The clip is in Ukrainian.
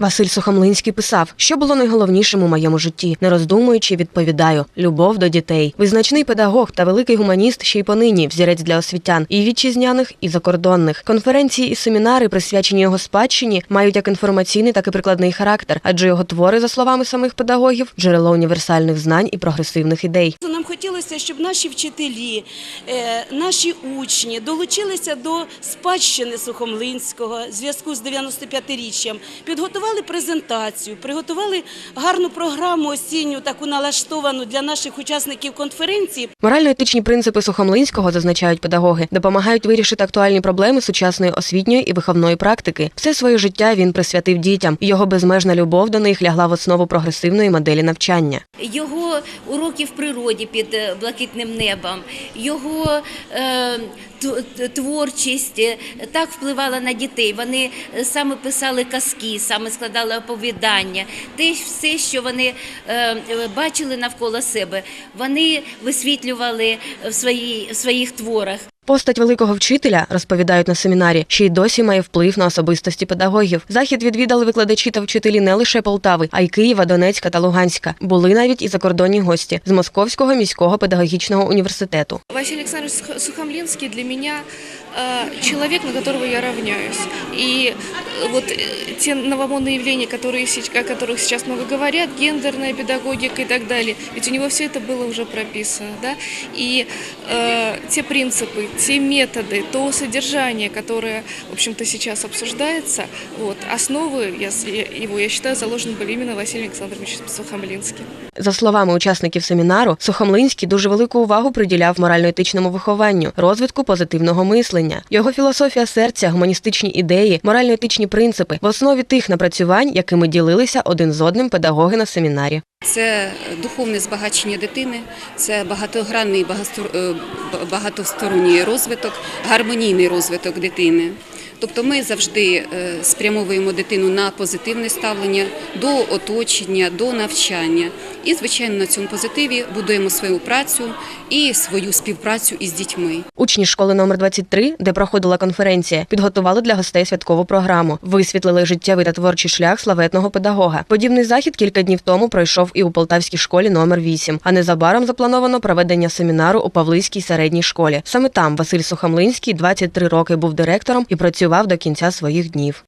Василь Сухомлинський писав, що було найголовнішим у моєму житті. Не роздумуючи, відповідаю: любов до дітей. Визначний педагог та великий гуманіст ще й понині взірець для освітян і вітчизняних, і закордонних. Конференції і семінари, присвячені його спадщині, мають як інформаційний, так і прикладний характер, адже його твори, за словами самих педагогів, джерело універсальних знань і прогресивних ідей. Хотілося, щоб наші вчителі, е, наші учні долучилися до спадщини Сухомлинського в зв'язку з 95-річчям, підготували презентацію, приготували гарну програму осінню, таку налаштовану для наших учасників конференції. Морально-етичні принципи Сухомлинського, зазначають педагоги, допомагають вирішити актуальні проблеми сучасної освітньої і виховної практики. Все своє життя він присвятив дітям, його безмежна любов до них лягла в основу прогресивної моделі навчання. його уроки в природі під е, блакитним небом, його е, творчість е, так впливала на дітей. Вони саме писали казки, саме складали оповідання. Те все, що вони бачили навколо себе, вони висвітлювали в своїх творах. Постать великого вчителя, розповідають на семінарі, ще й досі має вплив на особистості педагогів. Захід відвідали викладачі та вчителі не лише Полтави, а й Києва, Донецька та Луганська. Були навіть і закордонні гості з Московського міського педагогічного університету. Василий Александрович Сух- Сухомлинский для меня э, человек, на которого я равняюсь. И э, вот э, те новомодные явления, которые, сеч- о которых сейчас много говорят, гендерная педагогика и так далее, ведь у него все это было уже прописано. Да? И э, те принципы, те методы, то содержание, которое, в общем-то, сейчас обсуждается, вот, основы я, с- я- его, я считаю, заложены были именно Василием Александровичем Сухомлинским. За словами учасників семінару, Сухомлинський дуже велику увагу приділяв морально-етичному вихованню, розвитку позитивного мислення. Його філософія серця, гуманістичні ідеї, морально-етичні принципи в основі тих напрацювань, якими ділилися один з одним педагоги на семінарі. Це духовне збагачення дитини, це багатогранний е, багатосторонній розвиток, гармонійний розвиток дитини. Тобто ми завжди е, спрямовуємо дитину на позитивне ставлення до оточення, до навчання. І, звичайно, на цьому позитиві будуємо свою працю і свою співпрацю із дітьми. Учні школи номер 23, де проходила конференція, підготували для гостей святкову програму, висвітлили життєвий та творчий шлях славетного педагога. Подібний захід кілька днів тому пройшов і у Полтавській школі номер 8, а незабаром заплановано проведення семінару у Павлиській середній школі. Саме там Василь Сухомлинський 23 роки був директором і працював до кінця своїх днів.